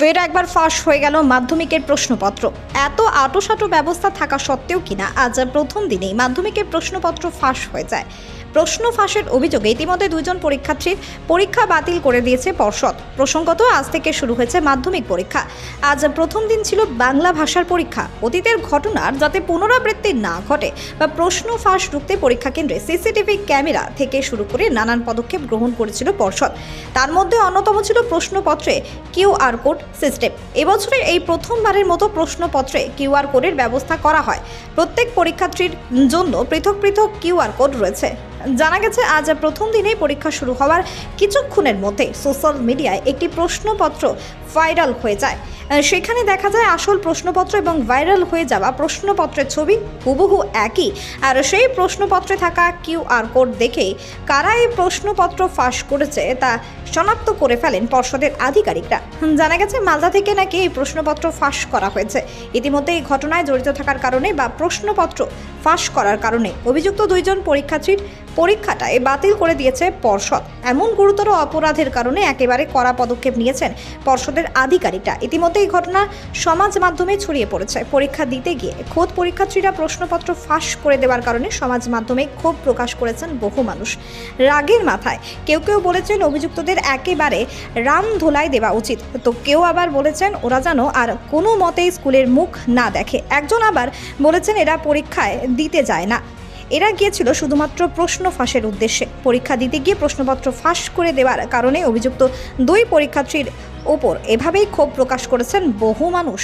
ফের একবার ফাঁস হয়ে গেল মাধ্যমিকের প্রশ্নপত্র। এত আটোসাটো ব্যবস্থা থাকা সত্ত্বেও কিনা আজ প্রথম দিনেই মাধ্যমিকের প্রশ্নপত্র ফাঁস হয়ে যায়। প্রশ্ন ফাঁসের অভিযোগে ইতিমধ্যে দুইজন পরীক্ষার্থীর পরীক্ষা বাতিল করে দিয়েছে পর্ষদ। প্রসঙ্গত, আজ থেকে শুরু হয়েছে মাধ্যমিক পরীক্ষা। আজ প্রথম দিন ছিল বাংলা ভাষার পরীক্ষা। অতীতের ঘটনার যাতে পুনরাবৃত্তি না ঘটে বা প্রশ্ন ফাঁস রুখতে পরীক্ষা কেন্দ্রে সিসিটিভি ক্যামেরা থেকে শুরু করে নানান পদক্ষেপ গ্রহণ করেছিল পর্ষদ। তার মধ্যে অন্যতম ছিল প্রশ্নপত্রে কিউআর কোড সিস্টেম। এবছরের এই প্রথমবারের মতো প্রশ্নপত্রে কিউআর কোডের ব্যবস্থা করা হয়। প্রত্যেক পরীক্ষার্থীর জন্য পৃথক পৃথক কিউআর কোড রয়েছে। জানা গেছে, আজ প্রথম দিনেই পরীক্ষা শুরু হওয়ার কিছুক্ষণের মধ্যে সোশ্যাল মিডিয়ায় একটি প্রশ্নপত্র ভাইরাল হয়ে যায়। সেখানে দেখা যায় আসল প্রশ্নপত্র এবং ভাইরাল হয়ে যাওয়া প্রশ্নপত্রের ছবি হুবহু একই। আর সেই প্রশ্নপত্রে থাকা কিউআর কোড দেখে কারা এই প্রশ্নপত্র ফাঁস করেছে তা শনাক্ত করে ফেলেন পর্ষদের আধিকারিকরা। জানা গেছে, মালদা থেকে নাকি এই প্রশ্নপত্র ফাঁস করা হয়েছে। ইতিমধ্যে এই ঘটনায় জড়িত থাকার কারণে বা প্রশ্নপত্র ফাঁস করার কারণে অভিযুক্ত দুইজন পরীক্ষার্থীর পরীক্ষাটায় বাতিল করে দিয়েছে পর্ষদ। এমন গুরুতর অপরাধের কারণে একেবারে কড়া পদক্ষেপ নিয়েছেন পর্ষদের আধিকারিকরা। ইতিমধ্যে এই ঘটনা সমাজ মাধ্যমে ছড়িয়ে পড়েছে। পরীক্ষা দিতে গিয়ে খোদ পরীক্ষার্থীরা প্রশ্নপত্র ফাঁস করে দেওয়ার কারণে সমাজ মাধ্যমে ক্ষোভ প্রকাশ করেছেন বহু মানুষ। রাগের মাথায় কেউ কেউ বলেছেন অভিযুক্তদের একেবারে রাম ধোলাই দেওয়া উচিত। তো কেউ আবার বলেছেন ওরা যেন আর কোনো মতেই স্কুলের মুখ না দেখে। একজন আবার বলেছেন এরা পরীক্ষায় দিতে যায় না। এরা গিয়েছিল শুধুমাত্র প্রশ্ন ফাঁসের উদ্দেশ্যে। পরীক্ষা দিতে গিয়ে প্রশ্নপত্র ফাঁস করে দেওয়ার কারণে অভিযুক্ত দুই পরীক্ষার্থীর ওপর এভাবেই ক্ষোভ প্রকাশ করেছেন বহু মানুষ।